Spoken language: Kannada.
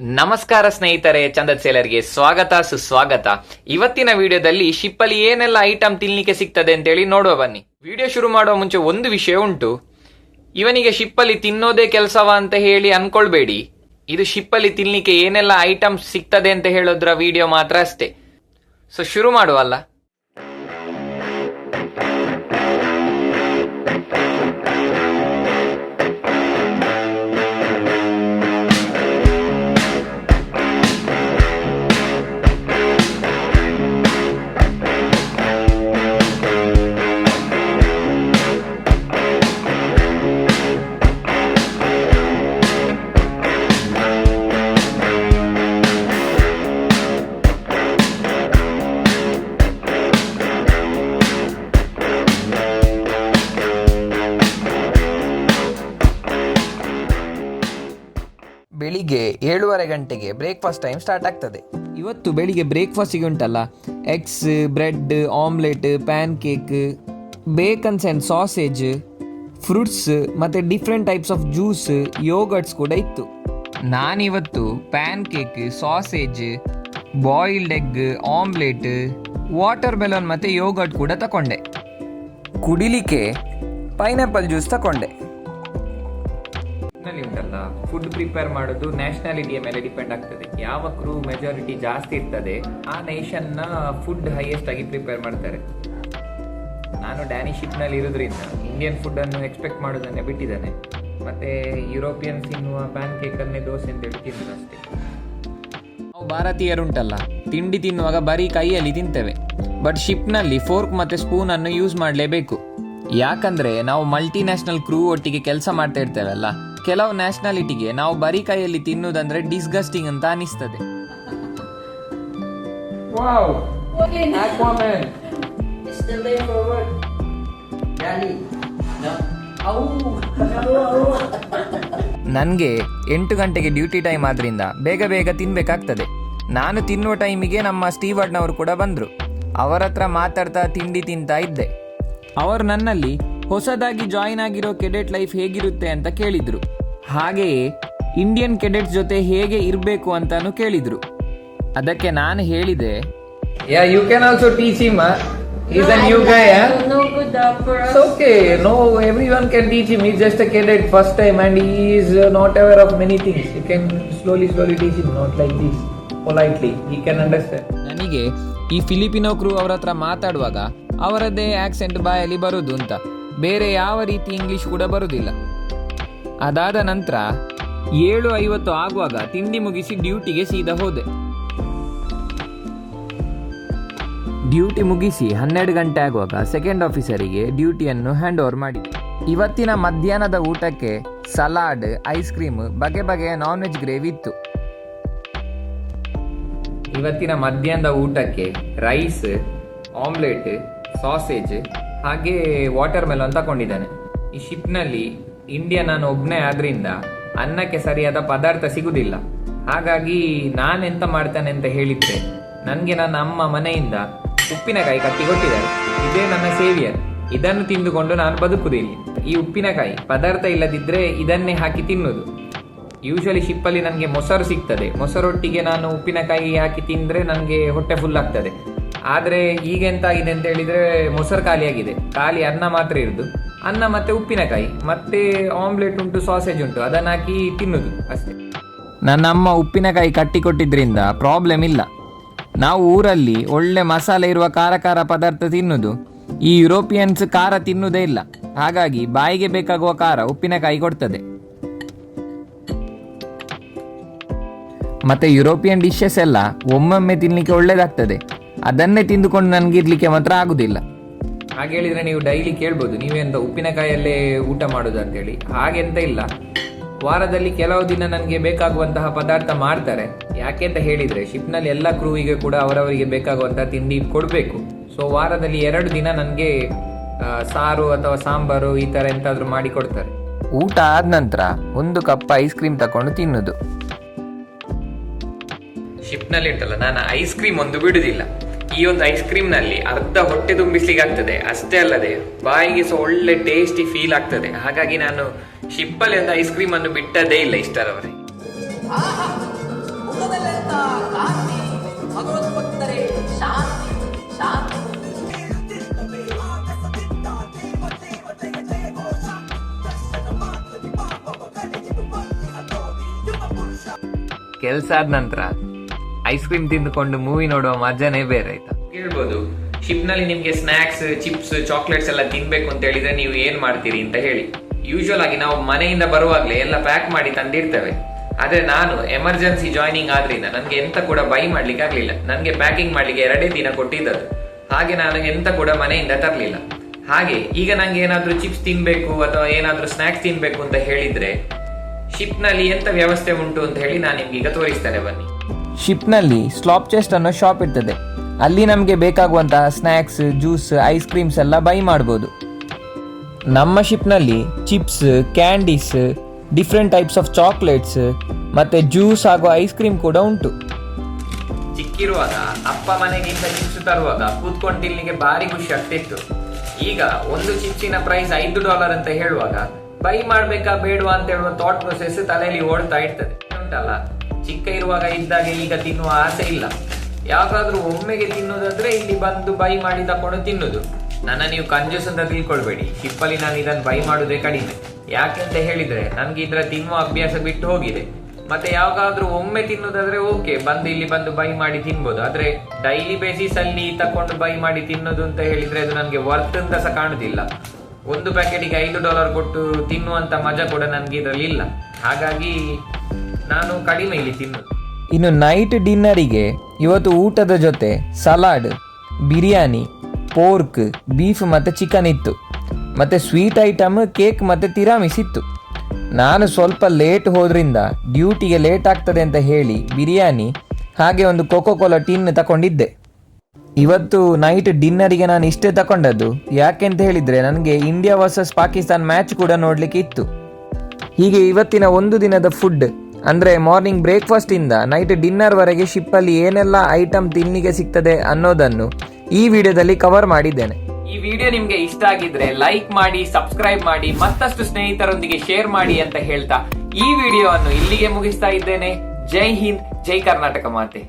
ನಮಸ್ಕಾರ ಸ್ನೇಹಿತರೆ, ಚಂದದ್ ಸೇಲರ್ಗೆ ಸ್ವಾಗತ, ಸುಸ್ವಾಗತ. ಇವತ್ತಿನ ವಿಡಿಯೋದಲ್ಲಿ ಶಿಪ್ಪಲ್ಲಿ ಏನೆಲ್ಲ ಐಟಮ್ ತಿನ್ಲಿಕ್ಕೆ ಸಿಗ್ತದೆ ಅಂತೇಳಿ ನೋಡುವ ಬನ್ನಿ. ವಿಡಿಯೋ ಶುರು ಮಾಡುವ ಮುಂಚೆ ಒಂದು ವಿಷಯ ಉಂಟು. ಇವನಿಗೆ ಶಿಪ್ಪಲ್ಲಿ ತಿನ್ನೋದೇ ಕೆಲಸವ ಅಂತ ಹೇಳಿ ಅನ್ಕೊಳ್ಬೇಡಿ. ಇದು ಶಿಪ್ಪಲ್ಲಿ ತಿನ್ಲಿಕ್ಕೆ ಏನೆಲ್ಲ ಐಟಮ್ ಸಿಗ್ತದೆ ಅಂತ ಹೇಳೋದ್ರ ವಿಡಿಯೋ ಮಾತ್ರ ಅಷ್ಟೇ. ಸೊ ಶುರು ಮಾಡುವಲ್ಲ. ಬೆಳಿಗ್ಗೆ ಏಳುವರೆ ಗಂಟೆಗೆ ಬ್ರೇಕ್ಫಾಸ್ಟ್ ಟೈಮ್ ಸ್ಟಾರ್ಟ್ ಆಗ್ತದೆ. ಇವತ್ತು ಬೆಳಿಗ್ಗೆ ಬ್ರೇಕ್ಫಾಸ್ಟಿಗೆ ಉಂಟಲ್ಲ eggs bread omelette pancake bacons and sausage fruits ಮತ್ತು different types of juice yogurts ಕೂಡ ಇತ್ತು. ನಾನಿವತ್ತು pancake sausage boiled egg omelette watermelon ಮತ್ತು ಯೋಗರ್ಟ್ ಕೂಡ ತಗೊಂಡೆ ಕುಡಿಲಿಕ್ಕೆ ಪೈನಾಪಲ್ ಜ್ಯೂಸ್ ತಗೊಂಡೆ ನಲ್ಲಿ ಉಂಟಲ್ಲ ಫುಡ್ ಪ್ರಿಪೇರ್ ಮಾಡೋದು ನ್ಯಾಷನಾಲಿಟಿಯ ಮೇಲೆ ಡಿಪೆಂಡ್ ಆಗ್ತದೆ. ಯಾವ ಕ್ರೂ ಮೆಜಾರಿಟಿ ಜಾಸ್ತಿ ಇರ್ತದೆ, ಆ ನೇಷನ್ನ ಫುಡ್ ಹೈಯೆಸ್ಟ್ ಆಗಿ ಪ್ರಿಪೇರ್ ಮಾಡ್ತಾರೆ. ನಾನು ಡ್ಯಾನಿಶ್ ಶಿಪ್ನಲ್ಲಿ ಇರೋದ್ರಿಂದ ಇಂಡಿಯನ್ ಫುಡ್ ಅನ್ನು ಎಕ್ಸ್ಪೆಕ್ಟ್ ಮಾಡೋದನ್ನೇ ಬಿಟ್ಟಿದ್ದಾನೆ. ಮತ್ತೆ ಯುರೋಪಿಯನ್ ತಿನ್ನುವ ಪ್ಯಾನ್ ಕೇಕ್ ಅನ್ನೇ ದೋಸೆ ಅಂತ ಹೇಳಿ ಅಷ್ಟೇ. ನಾವು ಭಾರತೀಯರುಂಟಲ್ಲ, ತಿಂಡಿ ತಿನ್ನುವಾಗ ಬರೀ ಕೈಯಲ್ಲಿ ತಿಂತೇವೆ. ಬಟ್ ಶಿಪ್ನಲ್ಲಿ ಫೋರ್ಕ್ ಮತ್ತೆ ಸ್ಪೂನ್ ಅನ್ನು ಯೂಸ್ ಮಾಡಲೇಬೇಕು. ಯಾಕಂದ್ರೆ ನಾವು ಮಲ್ಟಿನ್ಯಾಷನಲ್ ಕ್ರೂ ಒಟ್ಟಿಗೆ ಕೆಲಸ ಮಾಡ್ತಾ ಇರ್ತೇವಲ್ಲ ಕೆಲವು ನ್ಯಾಷನಾಲಿಟಿಗೆ ನಾವು ಬರೀ ಕೈಯಲ್ಲಿ ತಿನ್ನುವುದಂದ್ರೆ ಡಿಸ್ಗಸ್ಟಿಂಗ್ ಅಂತ ಅನಿಸ್ತದೆ. ನನಗೆ ಎಂಟು ಗಂಟೆಗೆ ಡ್ಯೂಟಿ ಟೈಮ್ ಆದ್ರಿಂದ ಬೇಗ ಬೇಗ ತಿನ್ಬೇಕಾಗ್ತದೆ. ನಾನು ತಿನ್ನುವ ಟೈಮಿಗೆ ನಮ್ಮ ಸ್ಟೀವರ್ಡ್ನವರು ಕೂಡ ಬಂದರು. ಅವರ ಹತ್ರ ಮಾತಾಡ್ತಾ ತಿಂಡಿ ತಿಂತಾ ಇದ್ದೆ. ಅವರು ನನ್ನಲ್ಲಿ ಹೊಸದಾಗಿ ಜಾಯಿನ್ ಆಗಿರೋ ಕೆಡೆಟ್ ಲೈಫ್ ಹೇಗಿರುತ್ತೆ ಅಂತ ಕೇಳಿದ್ರು. ಹಾಗೆಯೇ ಇಂಡಿಯನ್ ಕೆಡೆಟ್ಸ್ ಜೊತೆ ಹೇಗೆ ಇರಬೇಕು ಅಂತಾನೂ ಕೇಳಿದ್ರು. ಅದಕ್ಕೆ ನಾನು ಹೇಳಿದೆ yeah you can also teach him is a new guy okay no everyone can teach him is just a cadet first time and is not aware of many things you can slowly slowly teach him not like this politely you can understand ನನಗೆ ಈ ಫಿಲಿಪಿನೋ ಕ್ರೂ ಹತ್ರ ಮಾತಾಡುವಾಗ ಅವರದ್ದೇ ಆಕ್ಸೆಂಟ್ ಬಾಯಲ್ಲಿ ಬರೋದು ಅಂತ. ಬೇರೆ ಯಾವ ರೀತಿ ಇಂಗ್ಲಿಷ್ ಕೂಡ ಬರುವುದಿಲ್ಲ ಅದಾದ ನಂತರ ಏಳು ಐವತ್ತು ಆಗುವಾಗ ತಿಂಡಿ ಮುಗಿಸಿ ಡ್ಯೂಟಿಗೆ ಸೀದಾ ಹೋದೆ. ಡ್ಯೂಟಿ ಮುಗಿಸಿ ಹನ್ನೆರಡು ಗಂಟೆ ಆಗುವಾಗ ಸೆಕೆಂಡ್ ಆಫೀಸರಿಗೆ ಡ್ಯೂಟಿಯನ್ನು ಹ್ಯಾಂಡ್ ಓವರ್ ಮಾಡಿ ಇವತ್ತಿನ ಮಧ್ಯಾಹ್ನದ ಊಟಕ್ಕೆ ಸಲಾಡ್ ಐಸ್ ಕ್ರೀಮ್ ಬಗೆ ಬಗೆಯ ನಾನ್ ವೆಜ್ ಗ್ರೇವಿ ಇತ್ತು. ಇವತ್ತಿನ ಮಧ್ಯಾಹ್ನದ ಊಟಕ್ಕೆ ರೈಸ್ ಆಮ್ಲೆಟ್ ಸಾಸೇಜ್ ಹಾಗೆ ವಾಟರ್ ಮೆಲನ್ ತಗೊಂಡಿದ್ದಾನೆ ಈ ಶಿಪ್ನಲ್ಲಿ ಇಂಡಿಯಾ ನಾನು ಒಬ್ಬನೇ ಆದ್ರಿಂದ ಅನ್ನಕ್ಕೆ ಸರಿಯಾದ ಪದಾರ್ಥ ಸಿಗುದಿಲ್ಲ. ಹಾಗಾಗಿ ನಾನೆಂತ ಮಾಡ್ತಾನೆ ಅಂತ ಹೇಳಿದ್ರೆ, ನನಗೆ ನನ್ನ ಅಮ್ಮ ಮನೆಯಿಂದ ಉಪ್ಪಿನಕಾಯಿ ಕಟ್ಟಿ ಕೊಟ್ಟಿದ್ದಾರೆ ಇದೇ ನನ್ನ ಸೇವಿಯರ್ ಇದನ್ನು ತಿಂದುಕೊಂಡು ನಾನು ಬದುಕುದಿಲ್ಲ ಈ ಉಪ್ಪಿನಕಾಯಿ ಪದಾರ್ಥ ಇಲ್ಲದಿದ್ರೆ ಇದನ್ನೇ ಹಾಕಿ ತಿನ್ನುದು ಯೂಶಲಿ ಶಿಪ್ಪಲ್ಲಿ ನನಗೆ ಮೊಸರು ಸಿಗ್ತದೆ. ಮೊಸರೊಟ್ಟಿಗೆ ನಾನು ಉಪ್ಪಿನಕಾಯಿ ಹಾಕಿ ತಿಂದ್ರೆ ನನಗೆ ಹೊಟ್ಟೆ ಫುಲ್ ಆಗ್ತದೆ. ಆದ್ರೆ ಈಗ ಎಂತ ಆಗಿದೆ ಅಂತ ಹೇಳಿದ್ರೆ ಮೊಸರು ಖಾಲಿಯಾಗಿದೆ. ಖಾಲಿ ಅನ್ನ ಮಾತ್ರ ಇರುದು. ಅನ್ನ ಮತ್ತೆ ಉಪ್ಪಿನಕಾಯಿ, ಮತ್ತೆ ಆಮ್ಲೆಟ್ ಉಂಟು ಸಾಸೇಜ್ ಉಂಟು. ಅದನ್ನ ಹಾಕಿ ತಿನ್ನುದು ಅಷ್ಟೇ. ನನ್ನ ಅಮ್ಮ ಉಪ್ಪಿನಕಾಯಿ ಕಟ್ಟಿ ಕೊಟ್ಟಿದ್ರಿಂದ ಪ್ರಾಬ್ಲಮ್ ಇಲ್ಲ. ನಾವು ಊರಲ್ಲಿ ಒಳ್ಳೆ ಮಸಾಲೆ ಇರುವ ಖಾರ ಖಾರ ಪದಾರ್ಥ ತಿನ್ನುದು. ಈ ಯುರೋಪಿಯನ್ಸ್ ಖಾರ ತಿನ್ನುವುದೇ ಇಲ್ಲ. ಹಾಗಾಗಿ ಬಾಯಿಗೆ ಬೇಕಾಗುವ ಖಾರ ಉಪ್ಪಿನಕಾಯಿ ಕೊಡ್ತದೆ. ಮತ್ತೆ ಯುರೋಪಿಯನ್ ಡಿಶಸ್ ಎಲ್ಲ ಒಮ್ಮೊಮ್ಮೆ ತಿನ್ಲಿಕ್ಕೆ ಒಳ್ಳೇದಾಗ್ತದೆ. ಅದನ್ನೇ ತಿಂದುಕೊಂಡು ನನಗಿರ್ಲಿಕ್ಕೆ ಮಾತ್ರ ಆಗುದಿಲ್ಲ. ಹಾಗೆ ಹೇಳಿದ್ರೆ ನೀವು ಡೈಲಿ ಕೇಳ್ಬೋದು. ನೀವೆಂತ ಉಪ್ಪಿನಕಾಯಲ್ಲೇ ಊಟ ಮಾಡೋದು ಅಂತೇಳಿ. ಹಾಗೆಂತ ಇಲ್ಲ. ವಾರದಲ್ಲಿ ಕೆಲವು ದಿನ ನನಗೆ ಬೇಕಾಗುವಂತಹ ಪದಾರ್ಥ ಮಾಡ್ತಾರೆ. ಯಾಕೆ ಅಂತ ಹೇಳಿದ್ರೆ ಶಿಪ್ನಲ್ಲಿ ಎಲ್ಲ ಕ್ರೂವಿಗೆ ಕೂಡ ಅವರವರಿಗೆ ಬೇಕಾಗುವಂತಹ ತಿಂಡಿ ಕೊಡಬೇಕು. ಸೊ ವಾರದಲ್ಲಿ ಎರಡು ದಿನ ನನಗೆ ಸಾರು ಅಥವಾ ಸಾಂಬಾರು ಈ ತರ ಎಂತಾದ್ರೂ ಮಾಡಿ ಕೊಡ್ತಾರೆ. ಊಟ ಆದ ನಂತರ ಒಂದು ಕಪ್ ಐಸ್ ಕ್ರೀಮ್ ತಕೊಂಡು ತಿನ್ನುದು. ಶಿಪ್ನಲ್ಲಿ ಇಟ್ಟಲ್ಲ ನಾನು ಐಸ್ ಕ್ರೀಮ್ ಒಂದು ಬಿಡುದಿಲ್ಲ. ಈ ಒಂದು ಐಸ್ ಕ್ರೀಮ್ನಲ್ಲಿ ಅರ್ಧ ಹೊಟ್ಟೆ ತುಂಬಿಸ್ಲಿಕ್ಕೆ ಆಗ್ತದೆ ಅಷ್ಟೇ ಅಲ್ಲದೆ, ಬಾಯಿಗೆ ಸಹ ಒಳ್ಳೆ ಟೇಸ್ಟಿ ಫೀಲ್ ಆಗ್ತದೆ. ಹಾಗಾಗಿ ನಾನು ಶಿಪ್ಪಲ್ಲಿ ಒಂದು ಐಸ್ ಕ್ರೀಮ್ ಅನ್ನು ಬಿಟ್ಟದೇ ಇಲ್ಲ ಇಷ್ಟರವರೆಗೆ ಕೆಲಸ ಆದ ನಂತರ ಐಸ್ ಕ್ರೀಮ್ ತಿಂದುಕೊಂಡು ಮೂವಿ ನೋಡುವ ಮಜಾನೇ ಬೇರೆ ಆಯ್ತಾ? ಕೇಳ್ಬೋದು ಶಿಪ್ನಲ್ಲಿ ನಿಮ್ಗೆ ಸ್ನಾಕ್ಸ್, ಚಿಪ್ಸ್, ಚಾಕ್ಲೇಟ್ಸ್ ಎಲ್ಲ ತಿನ್ಬೇಕು ಅಂತ ಹೇಳಿದ್ರೆ ನೀವು ಏನ್ ಮಾಡ್ತೀರಿ ಅಂತ ಹೇಳಿ. ಯೂಶುವಲ್ ಆಗಿ ನಾವು ಮನೆಯಿಂದ ಬರುವಾಗ್ಲೇ ಎಲ್ಲ ಪ್ಯಾಕ್ ಮಾಡಿ ತಂದಿರ್ತೇವೆ. ಆದ್ರೆ ನಾನು ಎಮರ್ಜೆನ್ಸಿ ಜಾಯ್ನಿಂಗ್ ಆದ್ರಿಂದ ನನ್ಗೆ ಎಂತ ಕೂಡ ಬೈ ಮಾಡ್ಲಿಕ್ಕೆ ಆಗ್ಲಿಲ್ಲ. ನನ್ಗೆ ಪ್ಯಾಕಿಂಗ್ ಮಾಡ್ಲಿಕ್ಕೆ ಎರಡೇ ದಿನ ಕೊಟ್ಟಿದ್ದದು ಹಾಗೆ ನಾನು ಎಂತ ಕೂಡ ಮನೆಯಿಂದ ತರಲಿಲ್ಲ. ಹಾಗೆ ಈಗ ನಂಗೆ ಏನಾದ್ರೂ ಚಿಪ್ಸ್ ತಿನ್ಬೇಕು ಅಥವಾ ಏನಾದ್ರೂ ಸ್ನಾಕ್ಸ್ ತಿನ್ಬೇಕು ಅಂತ ಹೇಳಿದ್ರೆ ಶಿಪ್ನಲ್ಲಿ ಎಂತ ವ್ಯವಸ್ಥೆ ಉಂಟು ಅಂತ ಹೇಳಿ ನಾನು ನಿಮ್ಗೆ ಈಗ ತೋರಿಸ್ತೇನೆ ಬನ್ನಿ. ಶಿಪ್ನಲ್ಲಿ ಸ್ಲಾಪ್ ಚೆಸ್ಟ್ ಅನ್ನೋ ಶಾಪ್ ಇರ್ತದೆ. ಅಲ್ಲಿ ನಮಗೆ ಬೇಕಾಗುವಂತಹ ಸ್ನ್ಯಾಕ್ಸ್ ಜ್ಯೂಸ್ ಐಸ್ ಕ್ರೀಮ್ಸ್ ಎಲ್ಲ ಬೈ ಮಾಡ್ಬೋದು. ನಮ್ಮ ಶಿಪ್ನಲ್ಲಿ chips candies different types of chocolates ಮತ್ತೆ ಜ್ಯೂಸ್ ಹಾಗೂ ಐಸ್ ಕ್ರೀಮ್ ಕೂಡ ಉಂಟು. ಚಿಕ್ಕಿರುವಾಗ, ಅಪ್ಪ ಮನೆಗಿಂತ ಚಿಪ್ಸ್ ತರುವಾಗ ಕೂತ್ಕೊಂಡು ತಿನ್ಲಿಕ್ಕೆ ಭಾರಿ ಖುಷಿ ಆಗ್ತಿತ್ತು. ಈಗ ಒಂದು ಚಿಪ್ಸಿನ ಪ್ರೈಸ್ ಐದು ಡಾಲರ್ ಅಂತ ಹೇಳುವಾಗ, ಬೈ ಮಾಡ್ಬೇಕಾ ಬೇಡವಾ? ಅಂತ ಹೇಳುವ ಥಾಟ್ ಪ್ರೊಸೆಸ್ ತಲೆಯಲ್ಲಿ ಓಡ್ತಾ ಇರ್ತದೆ. ಉಂಟಲ್ಲ? ಚಿಕ್ಕ ಇರುವಾಗ ಇದ್ದಾಗ ಈಗ ತಿನ್ನುವ ಆಸೆ ಇಲ್ಲ. ಯಾವಾಗಾದ್ರೂ ಒಮ್ಮೆಗೆ ತಿನ್ನೋದಾದ್ರೆ ಇಲ್ಲಿ ಬಂದು ಬೈ ಮಾಡಿ ತಕೊಂಡು ತಿನ್ನುದು. ನನ್ನ ನೀವು ಕಂಜೂಸ್ ಅಂತ ತಿಳ್ಕೊಳ್ಬೇಡಿ ಹಿಪ್ಪಲಿ ನಾನು ಇದನ್ನು ಬೈ ಮಾಡುದೇ ಕಡಿಮೆ. ಯಾಕೆ ಅಂತ ಹೇಳಿದ್ರೆ ನನ್ಗೆ ಇದ್ರ ತಿನ್ನುವ ಅಭ್ಯಾಸ ಬಿಟ್ಟು ಹೋಗಿದೆ. ಮತ್ತೆ ಯಾವಾಗಾದ್ರೂ ಒಮ್ಮೆ ತಿನ್ನೋದಾದ್ರೆ ಓಕೆ ಬಂದು ಇಲ್ಲಿ ಬಂದು ಬೈ ಮಾಡಿ ತಿನ್ಬೋದು. ಆದ್ರೆ ಡೈಲಿ ಬೇಸಿಸ್ ಅಲ್ಲಿ ತಕೊಂಡು ಬೈ ಮಾಡಿ ತಿನ್ನೋದು ಅಂತ ಹೇಳಿದ್ರೆ ಅದು ನನಗೆ ವರ್ತ್ ಅಂತ ಸಹ ಕಾಣುದಿಲ್ಲ. ಒಂದು ಪ್ಯಾಕೆಟ್ಗೆ ಐದು ಡಾಲರ್ ಕೊಟ್ಟು ತಿನ್ನುವಂತ ಮಜಾ ಕೂಡ ನನಗೆ ಇದರಲ್ಲಿ ಇಲ್ಲ. ಹಾಗಾಗಿ ನಾನು ಕಡಿಮೆ ಇಲ್ಲಿ ತಿನ್ನೋದು ಇನ್ನು ನೈಟ್ ಡಿನ್ನರಿಗೆ ಇವತ್ತು ಊಟದ ಜೊತೆ ಸಲಾಡ್ ಬಿರಿಯಾನಿ ಪೋರ್ಕ್ ಬೀಫ್ ಮತ್ತು ಚಿಕನ್ ಇತ್ತು. ಮತ್ತೆ ಸ್ವೀಟ್ ಐಟಮ್ ಕೇಕ್ ಮತ್ತು ತಿರಾಮಿಸ್ ಇತ್ತು. ನಾನು ಸ್ವಲ್ಪ ಲೇಟ್ ಹೋದ್ರಿಂದ ಡ್ಯೂಟಿಗೆ ಲೇಟ್ ಆಗ್ತದೆ ಅಂತ ಹೇಳಿ ಬಿರಿಯಾನಿ, ಹಾಗೆ ಒಂದು ಕೋಕೋ ಕೋಲಾ ಟಿನ್ ತಗೊಂಡಿದ್ದೆ ಇವತ್ತು ನೈಟ್ ಡಿನ್ನರಿಗೆ ನಾನು ಇಷ್ಟೇ ತಗೊಂಡದ್ದು ಯಾಕೆಂತ ಹೇಳಿದರೆ, ನನಗೆ ಇಂಡಿಯಾ ವರ್ಸಸ್ ಪಾಕಿಸ್ತಾನ್ ಮ್ಯಾಚ್ ಕೂಡ ನೋಡಲಿಕ್ಕೆ ಇತ್ತು ಹೀಗೆ ಇವತ್ತಿನ ಒಂದು ದಿನದ ಫುಡ್ ಅಂದ್ರೆ ಮಾರ್ನಿಂಗ್ ಬ್ರೇಕ್ಫಾಸ್ಟ್ ಇಂದ ನೈಟ್ ಡಿನ್ನರ್ ವರೆಗೆ ಶಿಪ್ಪಲ್ಲಿ ಏನೆಲ್ಲ ಐಟಮ್ ತಿನ್ನಿಗೆ ಸಿಗ್ತದೆ ಅನ್ನೋದನ್ನು ಈ ವಿಡಿಯೋದಲ್ಲಿ ಕವರ್ ಮಾಡಿದ್ದೇನೆ. ಈ ವಿಡಿಯೋ ನಿಮ್ಗೆ ಇಷ್ಟ ಆಗಿದ್ರೆ ಲೈಕ್ ಮಾಡಿ ಸಬ್ಸ್ಕ್ರೈಬ್ ಮಾಡಿ, ಮತ್ತಷ್ಟು ಸ್ನೇಹಿತರೊಂದಿಗೆ ಶೇರ್ ಮಾಡಿ ಅಂತ ಹೇಳ್ತಾ ಈ ವಿಡಿಯೋವನ್ನು ಇಲ್ಲಿಗೆ ಮುಗಿಸ್ತಾ ಇದ್ದೇನೆ. ಜೈ ಹಿಂದ್, ಜೈ ಕರ್ನಾಟಕ ಮಾತೆ.